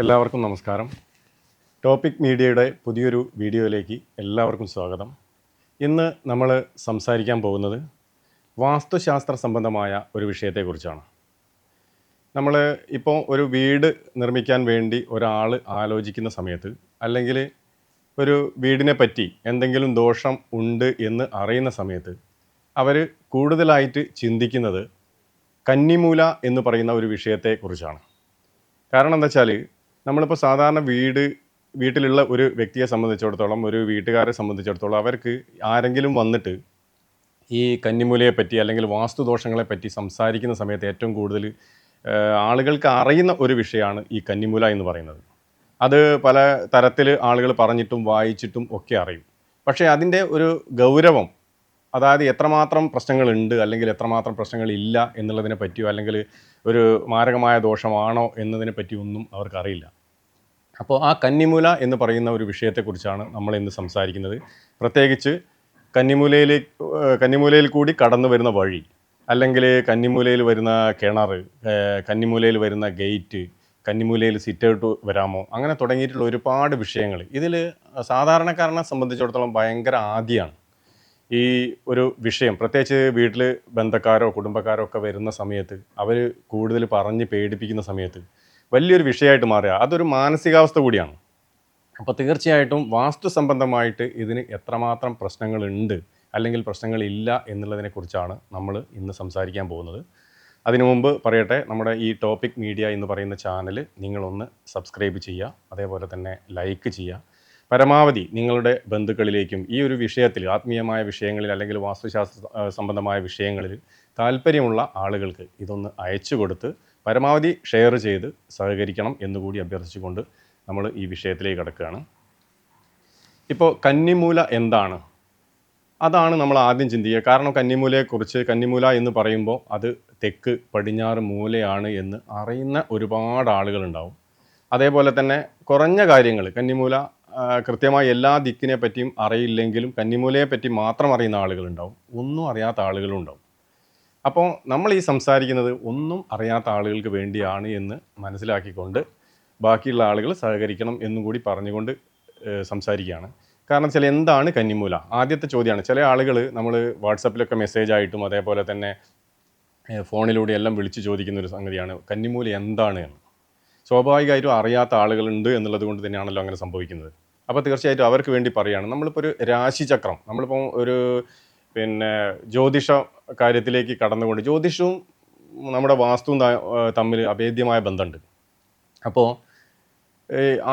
എല്ലാവർക്കും നമസ്കാരം. ടോപ്പിക് മീഡിയയുടെ പുതിയൊരു വീഡിയോയിലേക്ക് എല്ലാവർക്കും സ്വാഗതം. ഇന്ന് നമ്മൾ സംസാരിക്കാൻ പോകുന്നത് വാസ്തുശാസ്ത്ര സംബന്ധമായ ഒരു വിഷയത്തെക്കുറിച്ചാണ്. നമ്മൾ ഇപ്പോൾ ഒരു വീട് നിർമ്മിക്കാൻ വേണ്ടി ഒരാൾ ആലോചിക്കുന്ന സമയത്ത് അല്ലെങ്കിൽ ഒരു വീടിനെ പറ്റി എന്തെങ്കിലും ദോഷം ഉണ്ട് എന്ന് അറിയുന്ന സമയത്ത് അവർ കൂടുതലായിട്ട് ചിന്തിക്കുന്നത് കന്നിമൂല എന്ന് പറയുന്ന ഒരു വിഷയത്തെക്കുറിച്ചാണ്. കാരണം എന്താ വെച്ചാൽ നമ്മളിപ്പോൾ സാധാരണ വീട് വീട്ടിലുള്ള ഒരു വ്യക്തിയെ സംബന്ധിച്ചിടത്തോളം ഒരു വീട്ടുകാരെ സംബന്ധിച്ചിടത്തോളം അവർക്ക് ആരെങ്കിലും വന്നിട്ട് ഈ കന്നിമൂലയെ പറ്റി അല്ലെങ്കിൽ വാസ്തുദോഷങ്ങളെ പറ്റി സംസാരിക്കുന്ന സമയത്ത് ഏറ്റവും കൂടുതൽ ആളുകൾക്ക് അറിയുന്ന ഒരു വിഷയമാണ് ഈ കന്നിമൂല എന്ന് പറയുന്നത്. അത് പല തരത്തിൽ ആളുകൾ പറഞ്ഞിട്ടും വായിച്ചിട്ടും ഒക്കെ അറിയും. പക്ഷേ അതിന്റെ ഒരു ഗൗരവം അതായത് എത്രമാത്രം പ്രശ്നങ്ങളുണ്ട് അല്ലെങ്കിൽ എത്രമാത്രം പ്രശ്നങ്ങൾ ഇല്ല എന്നുള്ളതിനെ പറ്റിയോ അല്ലെങ്കിൽ ഒരു മാരകമായ ദോഷമാണോ എന്നതിനെ പറ്റിയൊന്നും അവർക്കറിയില്ല. അപ്പോൾ ആ കന്നിമൂല എന്ന് പറയുന്ന ഒരു വിഷയത്തെക്കുറിച്ചാണ് നമ്മൾ ഇന്ന് സംസാരിക്കുന്നത്. പ്രത്യേകിച്ച് കന്നിമൂലയിലേക്ക് കന്നിമൂലയിൽ കൂടി കടന്നു വരുന്ന വഴി അല്ലെങ്കിൽ കന്നിമൂലയിൽ വരുന്ന കിണർ കന്നിമൂലയിൽ വരുന്ന ഗേറ്റ് കന്നിമൂലയിൽ സിറ്റൗട്ട് വരാമോ അങ്ങനെ തുടങ്ങിയിട്ടുള്ള ഒരുപാട് വിഷയങ്ങൾ. ഇതിൽ സാധാരണക്കാരനെ സംബന്ധിച്ചിടത്തോളം ഭയങ്കര ആദ്യമാണ് ഈ ഒരു വിഷയം പ്രത്യേകിച്ച് വീട്ടിൽ ബന്ധക്കാരോ കുടുംബക്കാരോ ഒക്കെ വരുന്ന സമയത്ത് അവർ കൂടുതൽ പറഞ്ഞ് പേടിപ്പിക്കുന്ന സമയത്ത് വലിയൊരു വിഷയമായിട്ട് മാറുക. അതൊരു മാനസികാവസ്ഥ കൂടിയാണ്. അപ്പോൾ തീർച്ചയായിട്ടും വാസ്തു സംബന്ധമായിട്ട് ഇതിന് എത്രമാത്രം പ്രശ്നങ്ങളുണ്ട് അല്ലെങ്കിൽ പ്രശ്നങ്ങളില്ല എന്നുള്ളതിനെക്കുറിച്ചാണ് നമ്മൾ ഇന്ന് സംസാരിക്കാൻ പോകുന്നത്. അതിനു മുമ്പ് പറയട്ടെ നമ്മുടെ ഈ ടോപ്പിക് മീഡിയ എന്ന് പറയുന്ന ചാനൽ നിങ്ങളൊന്ന് സബ്സ്ക്രൈബ് ചെയ്യുക അതേപോലെ തന്നെ ലൈക്ക് ചെയ്യുക. പരമാവധി നിങ്ങളുടെ ബന്ധുക്കളിലേക്കും ഈ ഒരു വിഷയത്തിൽ ആത്മീയമായ വിഷയങ്ങളിൽ അല്ലെങ്കിൽ വാസ്തുശാസ്ത്ര സംബന്ധമായ വിഷയങ്ങളിൽ താല്പര്യമുള്ള ആളുകൾക്ക് ഇതൊന്ന് അയച്ചു കൊടുത്ത് പരമാവധി ഷെയർ ചെയ്ത് സഹകരിക്കണം എന്നുകൂടി അഭ്യർത്ഥിച്ചുകൊണ്ട് നമ്മൾ ഈ വിഷയത്തിലേക്ക് കിടക്കുകയാണ്. ഇപ്പോൾ കന്നിമൂല എന്താണ്? അതാണ് നമ്മൾ ആദ്യം ചിന്തിക്കുക. കാരണം കന്നിമൂലയെക്കുറിച്ച് കന്നിമൂല എന്ന് പറയുമ്പോൾ അത് തെക്ക് പടിഞ്ഞാറ് മൂലയാണ് എന്ന് അറിയുന്ന ഒരുപാട് ആളുകളുണ്ടാവും. അതേപോലെ തന്നെ കുറഞ്ഞ കാര്യങ്ങൾ കന്നിമൂല കൃത്യമായി എല്ലാ ദിക്കിനെ പറ്റിയും അറിയില്ലെങ്കിലും കന്നിമൂലയെ പറ്റി മാത്രം അറിയുന്ന ആളുകളുണ്ടാവും. ഒന്നും അറിയാത്ത ആളുകളും ഉണ്ടാവും അപ്പോൾ നമ്മൾ ഈ സംസാരിക്കുന്നത് ഒന്നും അറിയാത്ത ആളുകൾക്ക് വേണ്ടിയാണ് എന്ന് മനസ്സിലാക്കിക്കൊണ്ട് ബാക്കിയുള്ള ആളുകൾ സഹകരിക്കണം എന്നും കൂടി പറഞ്ഞുകൊണ്ട് സംസാരിക്കുകയാണ്. കാരണം ചില എന്താണ് കന്നിമൂല? ആദ്യത്തെ ചോദ്യമാണ്. ചില ആളുകൾ നമ്മൾ വാട്സപ്പിലൊക്കെ മെസ്സേജ് ആയിട്ടും അതേപോലെ തന്നെ ഫോണിലൂടെ എല്ലാം വിളിച്ച് ചോദിക്കുന്ന ഒരു സംഗതിയാണ് കന്നിമൂല എന്താണ് എന്ന്. സ്വാഭാവികമായിട്ടും അറിയാത്ത ആളുകളുണ്ട് എന്നുള്ളത് കൊണ്ട് തന്നെയാണല്ലോ അങ്ങനെ സംഭവിക്കുന്നത്. അപ്പോൾ തീർച്ചയായിട്ടും അവർക്ക് വേണ്ടി പറയുകയാണ്. നമ്മളിപ്പോൾ ഒരു രാശിചക്രം നമ്മളിപ്പോൾ ഒരു പിന്നെ ജ്യോതിഷ കാര്യത്തിലേക്ക് കടന്നുകൊണ്ട് ജ്യോതിഷവും നമ്മുടെ വാസ്തുവും തമ്മിൽ അഭേദ്യമായ ബന്ധമുണ്ട്. അപ്പോൾ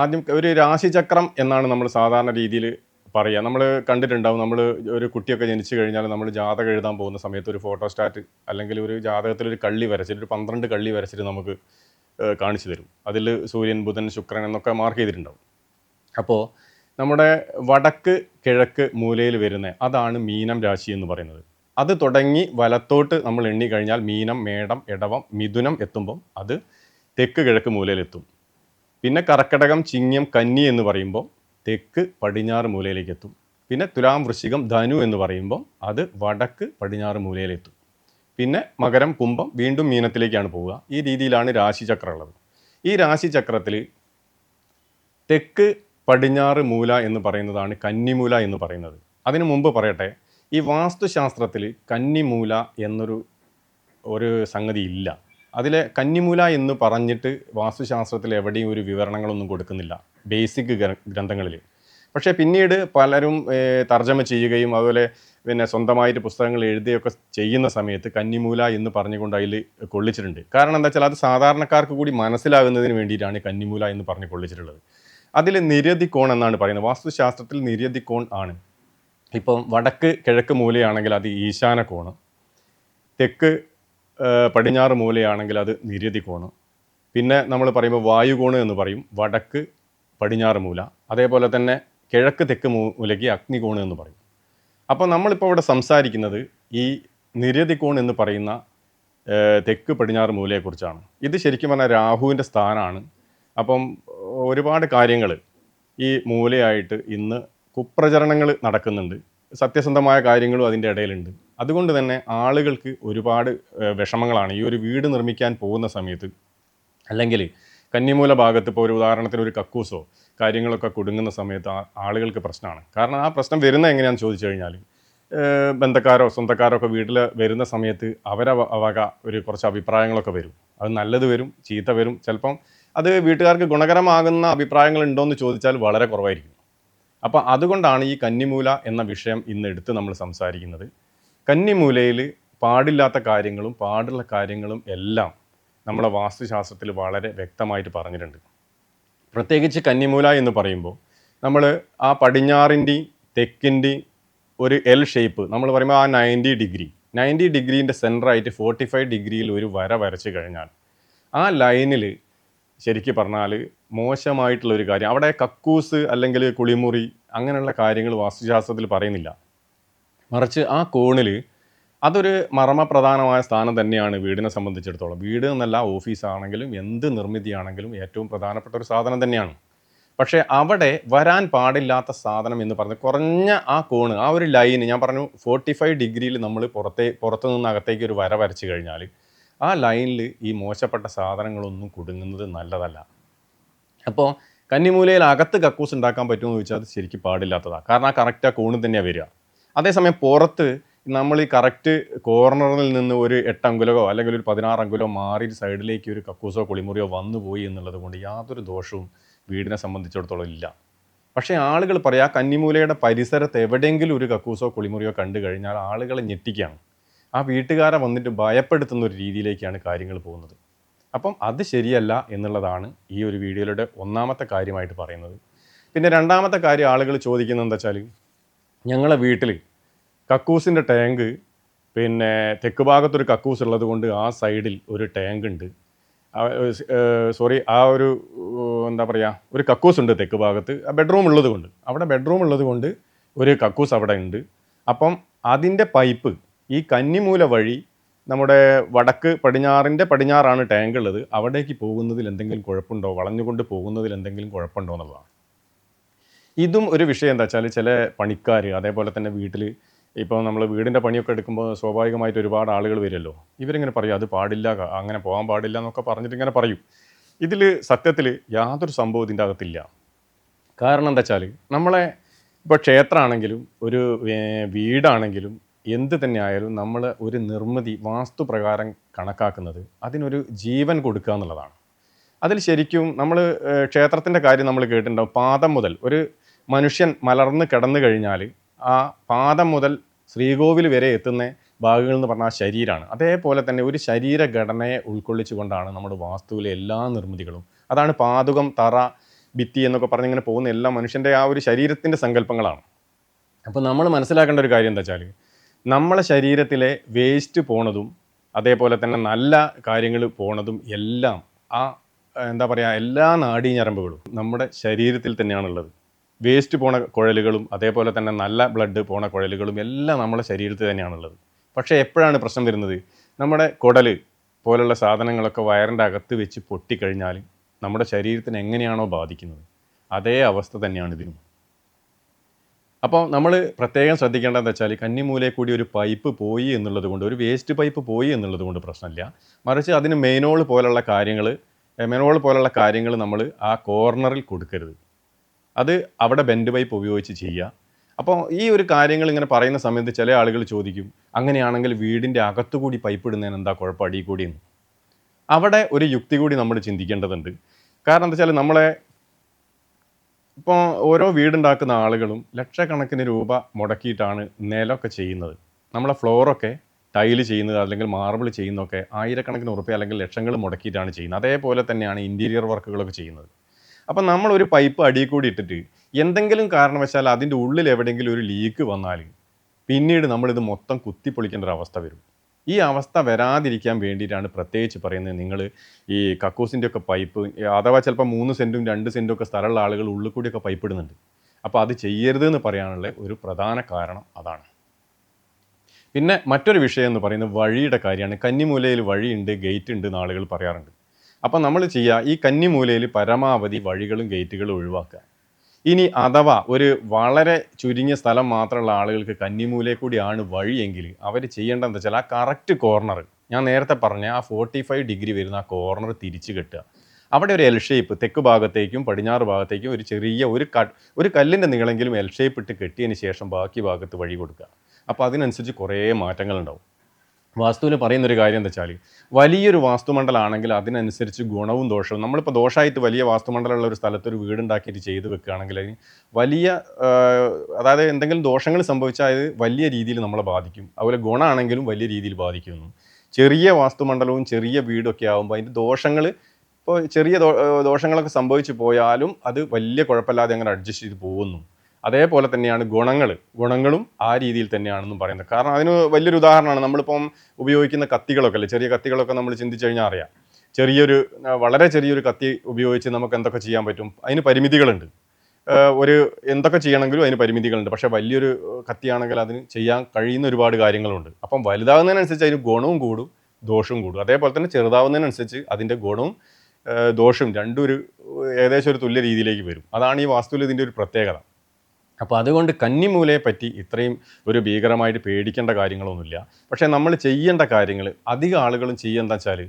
ആദ്യം ഒരു രാശിചക്രം എന്നാണ് നമ്മൾ സാധാരണ രീതിയിൽ പറയുക. നമ്മൾ കണ്ടിട്ടുണ്ടാവും നമ്മൾ ഒരു കുട്ടിയൊക്കെ ജനിച്ചു കഴിഞ്ഞാൽ നമ്മൾ ജാതകം എഴുതാൻ പോകുന്ന സമയത്ത് ഒരു ഫോട്ടോസ്റ്റാറ്റ് അല്ലെങ്കിൽ ഒരു ജാതകത്തിൽ ഒരു കള്ളി വരച്ചിട്ട് ഒരു പന്ത്രണ്ട് കള്ളി വരച്ചിട്ട് നമുക്ക് കാണിച്ചു തരും. അതിൽ സൂര്യൻ ബുധൻ ശുക്രൻ എന്നൊക്കെ മാർക്ക് ചെയ്തിട്ടുണ്ടാവും. അപ്പോൾ നമ്മുടെ വടക്ക് കിഴക്ക് മൂലയിൽ വരുന്ന അതാണ് മീനം രാശി എന്ന് പറയുന്നത്. അത് തുടങ്ങി വലത്തോട്ട് നമ്മൾ എണ്ണി കഴിഞ്ഞാൽ മീനം മേടം ഇടവം മിഥുനം എത്തുമ്പം അത് തെക്ക് കിഴക്ക് മൂലയിലെത്തും പിന്നെ കർക്കടകം ചിങ്ങം കന്നി എന്ന് പറയുമ്പോൾ തെക്ക് പടിഞ്ഞാറ് മൂലയിലേക്ക് എത്തും. പിന്നെ തുലാം വൃശ്ചികം ധനു എന്ന് പറയുമ്പോൾ അത് വടക്ക് പടിഞ്ഞാറ് മൂലയിലെത്തും പിന്നെ മകരം കുംഭം വീണ്ടും മീനത്തിലേക്കാണ് പോവുക. ഈ രീതിയിലാണ് രാശിചക്രം ഉള്ളത്. ഈ രാശിചക്രത്തിൽ തെക്ക് പടിഞ്ഞാറ് മൂല എന്ന് പറയുന്നതാണ് കന്നിമൂല എന്ന് പറയുന്നത്. അതിനു മുമ്പ് പറയട്ടെ ഈ വാസ്തുശാസ്ത്രത്തിൽ കന്നിമൂല എന്നൊരു ഒരു സംഗതി ഇല്ല. അതിലെ കന്നിമൂല എന്ന് പറഞ്ഞിട്ട് വാസ്തുശാസ്ത്രത്തിൽ എവിടെയും ഒരു വിവരണങ്ങളൊന്നും കൊടുക്കുന്നില്ല. ബേസിക് ഗ്രന്ഥങ്ങളിൽ. പക്ഷേ പിന്നീട് പലരും തർജമ ചെയ്യുകയും അതുപോലെ പിന്നെ സ്വന്തമായിട്ട് പുസ്തകങ്ങൾ എഴുതുകയൊക്കെ ചെയ്യുന്ന സമയത്ത് കന്നിമൂല എന്ന് പറഞ്ഞുകൊണ്ട് അതിൽ കൊള്ളിച്ചിട്ടുണ്ട്. കാരണം എന്താ വെച്ചാൽ അത് സാധാരണക്കാർക്ക് കൂടി മനസ്സിലാകുന്നതിന് വേണ്ടിയിട്ടാണ് കന്നിമൂല എന്ന് പറഞ്ഞ് കൊള്ളിച്ചിട്ടുള്ളത്. അതിൽ നിരതി കോൺ എന്നാണ് പറയുന്നത്. വാസ്തുശാസ്ത്രത്തിൽ നിരതി കോൺ ആണ്. ഇപ്പം വടക്ക് കിഴക്ക് മൂലയാണെങ്കിൽ അത് ഈശാന കോണ്. തെക്ക് പടിഞ്ഞാറ് മൂലയാണെങ്കിൽ അത് നിര്യതി കോണ് പിന്നെ നമ്മൾ പറയുമ്പോൾ വായുകോണ് എന്ന് പറയും. വടക്ക് പടിഞ്ഞാറ് മൂല. അതേപോലെ തന്നെ കിഴക്ക് തെക്ക് മൂലയ്ക്ക് അഗ്നികോണ് എന്ന് പറയും. അപ്പോൾ നമ്മളിപ്പോൾ ഇവിടെ സംസാരിക്കുന്നത് ഈ നിര്യതികോൺ എന്ന് പറയുന്ന തെക്ക് പടിഞ്ഞാറ് മൂലയെക്കുറിച്ചാണ് ഇത് ശരിക്കും പറഞ്ഞാൽ രാഹുവിന്റെ സ്ഥാനമാണ് അപ്പം ഒരുപാട് കാര്യങ്ങൾ ഈ മൂലയായിട്ട് ഇന്ന് കുപ്രചരണങ്ങൾ നടക്കുന്നുണ്ട്. സത്യസന്ധമായ കാര്യങ്ങളും അതിന്റെ ഇടയിലുണ്ട്. അതുകൊണ്ട് തന്നെ ആളുകൾക്ക് ഒരുപാട് വിഷമങ്ങളാണ്. ഈ ഒരു വീട് നിർമ്മിക്കാൻ പോകുന്ന സമയത്ത് അല്ലെങ്കിൽ കന്നിമൂല ഭാഗത്ത് ഇപ്പോൾ ഒരു ഉദാഹരണത്തിന് ഒരു കക്കൂസോ കാര്യങ്ങളൊക്കെ കൊടുങ്ങുന്ന സമയത്ത് ആളുകൾക്ക് പ്രശ്നമാണ്. കാരണം ആ പ്രശ്നം വരുന്ന എങ്ങനെയാണെന്ന് ചോദിച്ചു കഴിഞ്ഞാൽ ബന്ധക്കാരോ സ്വന്തക്കാരോ ഒക്കെ വീട്ടിൽ വരുന്ന സമയത്ത് അവരെ വക ഒരു കുറച്ച് അഭിപ്രായങ്ങളൊക്കെ വരും. അത് നല്ലത് വരും ചീത്ത വരും. ചിലപ്പം അത് വീട്ടുകാർക്ക് ഗുണകരമാകുന്ന അഭിപ്രായങ്ങൾ ഉണ്ടോ എന്ന് ചോദിച്ചാൽ വളരെ കുറവായിരിക്കും. അപ്പോൾ അതുകൊണ്ടാണ് ഈ കന്നിമൂല എന്ന വിഷയം ഇന്ന് എടുത്ത് നമ്മൾ സംസാരിക്കുന്നത്. കന്നിമൂലയിൽ പാടില്ലാത്ത കാര്യങ്ങളും പാടുള്ള കാര്യങ്ങളും എല്ലാം നമ്മുടെ വാസ്തുശാസ്ത്രത്തിൽ വളരെ വ്യക്തമായിട്ട് പറഞ്ഞിട്ടുണ്ട്. പ്രത്യേകിച്ച് കന്നിമൂല എന്ന് പറയുമ്പോൾ നമ്മൾ ആ പടിഞ്ഞാറിന്റെയും തെക്കിന്റെയും ഒരു എൽ ഷേപ്പ് നമ്മൾ പറയുമ്പോൾ ആ നയന്റി ഡിഗ്രി നയന്റി ഡിഗ്രീന്റെ സെന്ററായിട്ട് ഫോർട്ടി ഫൈവ് ഡിഗ്രിയിൽ ഒരു വര വരച്ച് കഴിഞ്ഞാൽ ആ ലൈനിൽ ശരിക്കും പറഞ്ഞാൽ മോശമായിട്ടുള്ള ഒരു കാര്യം. അവിടെ കക്കൂസ് അല്ലെങ്കിൽ കുളിമുറി അങ്ങനെയുള്ള കാര്യങ്ങൾ വാസ്തുശാസ്ത്രത്തിൽ പറയുന്നില്ല. മറിച്ച് ആ കോണിൽ അതൊരു മർമ്മപ്രധാനമായ സ്ഥാനം തന്നെയാണ് വീടിനെ സംബന്ധിച്ചിടത്തോളം. വീട് എന്നല്ല ഓഫീസാണെങ്കിലും എന്ത് നിർമ്മിതിയാണെങ്കിലും ഏറ്റവും പ്രധാനപ്പെട്ട ഒരു സാധനം തന്നെയാണ്. പക്ഷേ അവിടെ വരാൻ പാടില്ലാത്ത സാധനം എന്ന് പറഞ്ഞ് കുറഞ്ഞ ആ കോണ് ആ ഒരു ലൈന് ഞാൻ പറഞ്ഞു ഫോർട്ടി ഫൈവ് ഡിഗ്രിയിൽ നമ്മൾ പുറത്തെ പുറത്തു നിന്ന് അകത്തേക്ക് ഒരു വര വരച്ച് കഴിഞ്ഞാൽ ആ ലൈനിൽ ഈ മോശപ്പെട്ട സാധനങ്ങളൊന്നും കുടുങ്ങുന്നത് നല്ലതല്ല. അപ്പോൾ കന്നിമൂലയിൽ അകത്ത് കക്കൂസ് ഉണ്ടാക്കാൻ പറ്റുമെന്ന് ചോദിച്ചാൽ അത് ശരിക്കും പാടില്ലാത്തതാണ് കാരണം ആ കറക്റ്റ് ആ കോണിൽ തന്നെയാണ് വരിക. അതേസമയം പുറത്ത് നമ്മൾ ഈ കറക്റ്റ് കോർണറിൽ നിന്ന് ഒരു എട്ട് അങ്കുലോ അല്ലെങ്കിൽ ഒരു പതിനാറ് അങ്കുലോ മാറി സൈഡിലേക്ക് ഒരു കക്കൂസോ കുളിമുറിയോ വന്നു പോയി എന്നുള്ളത് കൊണ്ട് യാതൊരു ദോഷവും വീടിനെ സംബന്ധിച്ചിടത്തോളം ഇല്ല. പക്ഷേ ആളുകൾ പറയാ കന്നിമൂലയുടെ പരിസരത്ത് എവിടെയെങ്കിലും ഒരു കക്കൂസോ കുളിമുറിയോ കണ്ടു കഴിഞ്ഞാൽ ആളുകളെ ഞെട്ടിക്കുകയാണ്. ആ വീട്ടുകാരെ വന്നിട്ട് ഭയപ്പെടുത്തുന്ന ഒരു രീതിയിലേക്കാണ് കാര്യങ്ങൾ പോകുന്നത്. അപ്പം അത് ശരിയല്ല എന്നുള്ളതാണ് ഈ ഒരു വീഡിയോയുടെ ഒന്നാമത്തെ കാര്യമായിട്ട് പറയുന്നത്. പിന്നെ രണ്ടാമത്തെ കാര്യം ആളുകൾ ചോദിക്കുന്നത് എന്താ വെച്ചാൽ ഞങ്ങളെ വീട്ടിൽ കക്കൂസിന്റെ ടാങ്ക് പിന്നെ തെക്ക് ഭാഗത്തൊരു കക്കൂസ് ഉള്ളത് കൊണ്ട് ആ സൈഡിൽ ഒരു ടാങ്ക് ഉണ്ട്. സോറി ആ ഒരു എന്താ പറയുക ഒരു കക്കൂസ് ഉണ്ട് തെക്ക് ഭാഗത്ത്. ബെഡ്റൂം ഉള്ളത് കൊണ്ട്. അവിടെ ബെഡ്റൂം ഉള്ളത് കൊണ്ട് ഒരു കക്കൂസ് അവിടെ ഉണ്ട്. അപ്പം അതിന്റെ പൈപ്പ് ഈ കന്നിമൂല വഴി നമ്മുടെ വടക്ക് പടിഞ്ഞാറിന്റെ പടിഞ്ഞാറാണ് ടാങ്ക് ഉള്ളത്. അവിടേക്ക് പോകുന്നതിൽ എന്തെങ്കിലും കുഴപ്പമുണ്ടോ? വളഞ്ഞുകൊണ്ട് പോകുന്നതിൽ എന്തെങ്കിലും കുഴപ്പമുണ്ടോ എന്നുള്ളതാണ്. ഇതും ഒരു വിഷയം എന്താ വെച്ചാൽ ചില പണിക്കാർ അതേപോലെ തന്നെ വീട്ടിൽ ഇപ്പോൾ നമ്മൾ വീടിന്റെ പണിയൊക്കെ എടുക്കുമ്പോൾ സ്വാഭാവികമായിട്ട് ഒരുപാട് ആളുകൾ വരുമല്ലോ. ഇവരിങ്ങനെ പറയും അത് പാടില്ല അങ്ങനെ പോകാൻ പാടില്ല എന്നൊക്കെ പറഞ്ഞിട്ട് ഇങ്ങനെ പറയും. ഇതിൽ സത്യത്തിൽ യാതൊരു സംഭവം ഇതിന്റെ അകത്തില്ല. കാരണം എന്താ വെച്ചാൽ നമ്മളെ ഇപ്പോൾ ക്ഷേത്രമാണെങ്കിലും ഒരു വീടാണെങ്കിലും എന്ത് തന്നെ ആയാലും നമ്മൾ ഒരു നിർമ്മിതി വാസ്തുപ്രകാരം കണക്കാക്കുന്നത് അതിനൊരു ജീവൻ കൊടുക്കുക എന്നുള്ളതാണ്. അതിൽ ശരിക്കും നമ്മൾ ക്ഷേത്രത്തിന്റെ കാര്യം നമ്മൾ കേട്ടിട്ടുണ്ടാവും. പാദം മുതൽ ഒരു മനുഷ്യൻ മലർന്ന് കിടന്നു കഴിഞ്ഞാൽ ആ പാദം മുതൽ ശ്രീകോവിൽ വരെ എത്തുന്ന ഭാഗങ്ങൾ എന്ന് പറഞ്ഞാൽ ശരീരമാണ്. അതേപോലെ തന്നെ ഒരു ശരീരഘടനയെ ഉൾക്കൊള്ളിച്ചുകൊണ്ടാണ് നമ്മുടെ വാസ്തുവിലെ എല്ലാ നിർമ്മിതികളും. അതാണ് പാതുകം തറ ഭിത്തി എന്നൊക്കെ പറഞ്ഞ് ഇങ്ങനെ പോകുന്ന എല്ലാ മനുഷ്യന്റെ ആ ഒരു ശരീരത്തിന്റെ സങ്കല്പങ്ങളാണ്. അപ്പോൾ നമ്മൾ മനസ്സിലാക്കേണ്ട ഒരു കാര്യം എന്താ വെച്ചാൽ നമ്മളെ ശരീരത്തിലെ വേസ്റ്റ് പോണതും അതേപോലെ തന്നെ നല്ല കാര്യങ്ങൾ പോണതും എല്ലാം ആ എന്താ പറയുക എല്ലാ നാഡീഞരമ്പുകളും നമ്മുടെ ശരീരത്തിൽ തന്നെയാണുള്ളത്. വേസ്റ്റ് പോണ കുഴലുകളും അതേപോലെ തന്നെ നല്ല ബ്ലഡ് പോണ കുഴലുകളും എല്ലാം നമ്മുടെ ശരീരത്തിൽ തന്നെയാണുള്ളത്. പക്ഷേ എപ്പോഴാണ് പ്രശ്നം വരുന്നത്? നമ്മുടെ കുടൽ പോലുള്ള സാധനങ്ങളൊക്കെ വയറിന്റെ അകത്ത് വെച്ച് പൊട്ടിക്കഴിഞ്ഞാൽ നമ്മുടെ ശരീരത്തിന് എങ്ങനെയാണോ ബാധിക്കുന്നത്? അതേ അവസ്ഥ തന്നെയാണ് ഇതിനും. അപ്പോൾ നമ്മൾ പ്രത്യേകം ശ്രദ്ധിക്കേണ്ടതെന്ന് വെച്ചാൽ കന്നിമൂലയിൽ കൂടി ഒരു പൈപ്പ് പോയി എന്നുള്ളത് കൊണ്ട് ഒരു വേസ്റ്റ് പൈപ്പ് പോയി എന്നുള്ളത് കൊണ്ട് പ്രശ്നമില്ല. മറിച്ച് അതിന് മെയിനോൾ പോലുള്ള കാര്യങ്ങൾ മെനോൾ പോലുള്ള കാര്യങ്ങൾ നമ്മൾ ആ കോർണറിൽ കൊടുക്കരുത്. അത് അവിടെ ബെൻഡ് പൈപ്പ് ഉപയോഗിച്ച് ചെയ്യുക. അപ്പോൾ ഈ ഒരു കാര്യങ്ങൾ ഇങ്ങനെ പറയുന്ന സമയത്ത് ചില ആളുകൾ ചോദിക്കും അങ്ങനെയാണെങ്കിൽ വീടിന്റെ അകത്തുകൂടി പൈപ്പ് ഇടുന്നതിന് എന്താ കുഴപ്പം അടിയിൽ കൂടി എന്ന്? അവിടെ ഒരു യുക്തി കൂടി നമ്മൾ ചിന്തിക്കേണ്ടതുണ്ട്. കാരണം എന്താ വെച്ചാൽ നമ്മളെ ഇപ്പോൾ ഓരോ വീടുണ്ടാക്കുന്ന ആളുകളും ലക്ഷക്കണക്കിന് രൂപ മുടക്കിയിട്ടാണ് നിലമൊക്കെ ചെയ്യുന്നത്. നമ്മളെ ഫ്ലോറൊക്കെ ടൈൽ ചെയ്യുന്നത് അല്ലെങ്കിൽ മാർബിൾ ചെയ്യുന്നതൊക്കെ ആയിരക്കണക്കിന് ഉറുപ്പ്യ അല്ലെങ്കിൽ ലക്ഷങ്ങൾ മുടക്കിയിട്ടാണ് ചെയ്യുന്നത്. അതേപോലെ തന്നെയാണ് ഇന്റീരിയർ വർക്കുകളൊക്കെ ചെയ്യുന്നത്. അപ്പം നമ്മളൊരു പൈപ്പ് അടിയിൽ കൂടി ഇട്ടിട്ട് എന്തെങ്കിലും കാരണവശാൽ അതിന്റെ ഉള്ളിൽ എവിടെയെങ്കിലും ഒരു ലീക്ക് വന്നാൽ പിന്നീട് നമ്മളിത് മൊത്തം കുത്തിപ്പൊളിക്കേണ്ട ഒരു അവസ്ഥ വരും. ഈ അവസ്ഥ വരാതിരിക്കാൻ വേണ്ടിയിട്ടാണ് പ്രത്യേകിച്ച് പറയുന്നത് നിങ്ങൾ ഈ കക്കൂസിന്റെ ഒക്കെ പൈപ്പ് അഥവാ ചിലപ്പോൾ മൂന്ന് സെന്റും രണ്ട് സെന്റും ഒക്കെ സ്ഥലമുള്ള ആളുകൾ ഉള്ളിൽ കൂടിയൊക്കെ പൈപ്പ് ഇടുന്നുണ്ട്. അപ്പോൾ അത് ചെയ്യരുത് എന്ന് പറയാനുള്ള ഒരു പ്രധാന കാരണം അതാണ്. പിന്നെ മറ്റൊരു വിഷയം എന്ന് പറയുന്നത് വഴിയുടെ കാര്യമാണ്. കന്നിമൂലയിൽ വഴിയുണ്ട് ഗേറ്റ് ഉണ്ട് എന്ന് ആളുകൾ പറയാറുണ്ട്. അപ്പോൾ നമ്മൾ ചെയ്യുക ഈ കന്നിമൂലയിൽ പരമാവധി വഴികളും ഗേറ്റുകളും ഒഴിവാക്കുക. ഇനി അഥവാ ഒരു വളരെ ചുരുങ്ങിയ സ്ഥലം മാത്രമുള്ള ആളുകൾക്ക് കന്നിമൂലയിൽ കൂടിയാണ് വഴിയെങ്കിൽ അവർ ചെയ്യേണ്ടതെന്ന് വെച്ചാൽ ആ കറക്റ്റ് കോർണർ ഞാൻ നേരത്തെ പറഞ്ഞ ആ ഫോർട്ടി ഫൈവ് ഡിഗ്രി വരുന്ന ആ കോർണർ തിരിച്ച് കെട്ടുക. അവിടെ ഒരു എൽ ഷേപ്പ് തെക്ക് ഭാഗത്തേക്കും പടിഞ്ഞാറ് ഭാഗത്തേക്കും ഒരു ചെറിയ ഒരു ക ഒരു കല്ലിന്റെ നീളെങ്കിലും എൽ ഷേപ്പ് ഇട്ട് കെട്ടിയതിന് ശേഷം ബാക്കി ഭാഗത്ത് വഴി കൊടുക്കുക. അപ്പോൾ അതിനനുസരിച്ച് കുറേ മാറ്റങ്ങളുണ്ടാവും വാസ്തുവിൽ പറയുന്നൊരു കാര്യം എന്താ വെച്ചാൽ വലിയൊരു വാസ്തുമണ്ഡലമാണെങ്കിൽ അതിനനുസരിച്ച് ഗുണവും ദോഷവും നമ്മളിപ്പോൾ ദോഷമായിട്ട് വലിയ വാസ്തുമണ്ഡലമുള്ള ഒരു സ്ഥലത്ത് ഒരു വീടുണ്ടാക്കിയിട്ട് ചെയ്ത് വെക്കുകയാണെങ്കിൽ അതിന് വലിയ അതായത് എന്തെങ്കിലും ദോഷങ്ങൾ സംഭവിച്ചാൽ അത് വലിയ രീതിയിൽ നമ്മളെ ബാധിക്കും. അതുപോലെ ഗുണമാണെങ്കിലും വലിയ രീതിയിൽ ബാധിക്കുന്നു. ചെറിയ വാസ്തുമണ്ഡലവും ചെറിയ വീടൊക്കെ ആകുമ്പോൾ അതിന്റെ ദോഷങ്ങൾ ഇപ്പോൾ ചെറിയ ദോഷങ്ങളൊക്കെ സംഭവിച്ചു പോയാലും അത് വലിയ കുഴപ്പമില്ലാതെ അങ്ങനെ അഡ്ജസ്റ്റ് ചെയ്ത് പോകുന്നു. അതേപോലെ തന്നെയാണ് ഗുണങ്ങൾ ഗുണങ്ങളും ആ രീതിയിൽ തന്നെയാണെന്നും പറയുന്നത്. കാരണം അതിന് വലിയൊരു ഉദാഹരണമാണ് നമ്മളിപ്പം ഉപയോഗിക്കുന്ന കത്തികളൊക്കെ അല്ലേ? ചെറിയ കത്തികളൊക്കെ നമ്മൾ ചിന്തിച്ചു കഴിഞ്ഞാൽ അറിയാം. ചെറിയൊരു വളരെ ചെറിയൊരു കത്തി ഉപയോഗിച്ച് നമുക്ക് എന്തൊക്കെ ചെയ്യാൻ പറ്റും? അതിന് പരിമിതികളുണ്ട്. ഒരു എന്തൊക്കെ ചെയ്യണമെങ്കിലും അതിന് പരിമിതികളുണ്ട്. പക്ഷേ വലിയൊരു കത്തിയാണെങ്കിൽ അതിന് ചെയ്യാൻ കഴിയുന്ന ഒരുപാട് കാര്യങ്ങളുണ്ട്. അപ്പം വലുതാകുന്നതിനനുസരിച്ച് അതിന് ഗുണവും കൂടും ദോഷവും കൂടും. അതേപോലെ തന്നെ ചെറുതാവുന്നതിനനുസരിച്ച് അതിന്റെ ഗുണവും ദോഷവും രണ്ടും ഒരു ഏകദേശം ഒരു തുല്യ രീതിയിലേക്ക് വരും. അതാണ് ഈ വാസ്തുവിൽ ഇതിന്റെ ഒരു പ്രത്യേകത. അപ്പോൾ അതുകൊണ്ട് കന്നിമൂലയെ പറ്റി ഇത്രയും ഒരു ഭീകരമായിട്ട് പേടിക്കേണ്ട കാര്യങ്ങളൊന്നുമില്ല. പക്ഷേ നമ്മൾ ചെയ്യേണ്ട കാര്യങ്ങൾ അധികം ആളുകളും ചെയ്യുക വെച്ചാൽ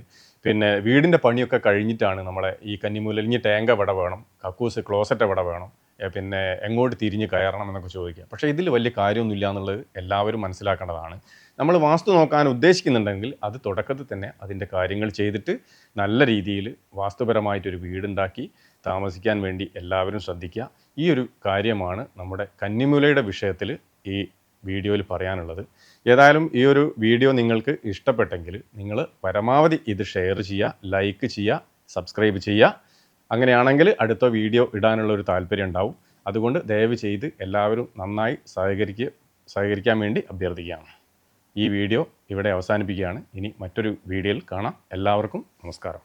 പിന്നെ വീടിന്റെ പണിയൊക്കെ കഴിഞ്ഞിട്ടാണ് നമ്മളെ ഈ കന്നിമൂല ഇനി ടാങ്ക് എവിടെ വേണം കക്കൂസ് ക്ലോസറ്റ് എവിടെ വേണം പിന്നെ എങ്ങോട്ട് തിരിഞ്ഞ് കയറണം എന്നൊക്കെ ചോദിക്കുക. പക്ഷേ ഇതിൽ വലിയ കാര്യമൊന്നുമില്ല എന്നുള്ളത് എല്ലാവരും മനസ്സിലാക്കേണ്ടതാണ്. നമ്മൾ വാസ്തു നോക്കാൻ ഉദ്ദേശിക്കുന്നുണ്ടെങ്കിൽ അത് തുടക്കത്തിൽ തന്നെ അതിന്റെ കാര്യങ്ങൾ ചെയ്തിട്ട് നല്ല രീതിയിൽ വാസ്തുപരമായിട്ടൊരു വീടുണ്ടാക്കി താമസിക്കാൻ വേണ്ടി എല്ലാവരും ശ്രദ്ധിക്കുക. ഈ ഒരു കാര്യമാണ് നമ്മുടെ കന്നിമൂലയുടെ വിഷയത്തിൽ ഈ വീഡിയോയിൽ പറയാനുള്ളത്. ഏതായാലും ഈ ഒരു വീഡിയോ നിങ്ങൾക്ക് ഇഷ്ടപ്പെട്ടെങ്കിൽ നിങ്ങൾ പരമാവധി ഇത് ഷെയർ ചെയ്യുക ലൈക്ക് ചെയ്യുക സബ്സ്ക്രൈബ് ചെയ്യുക. അങ്ങനെയാണെങ്കിൽ അടുത്ത വീഡിയോ ഇടാനുള്ള ഒരു താല്പര്യം ഉണ്ടാവും. അതുകൊണ്ട് ദയവ് ചെയ്ത് എല്ലാവരും നന്നായി സഹകരിക്ക സഹകരിക്കാൻ വേണ്ടി അഭ്യർത്ഥിക്കുകയാണ് ഈ വീഡിയോ ഇവിടെ അവസാനിപ്പിക്കുകയാണ്. ഇനി മറ്റൊരു വീഡിയോയിൽ കാണാം. എല്ലാവർക്കും നമസ്കാരം.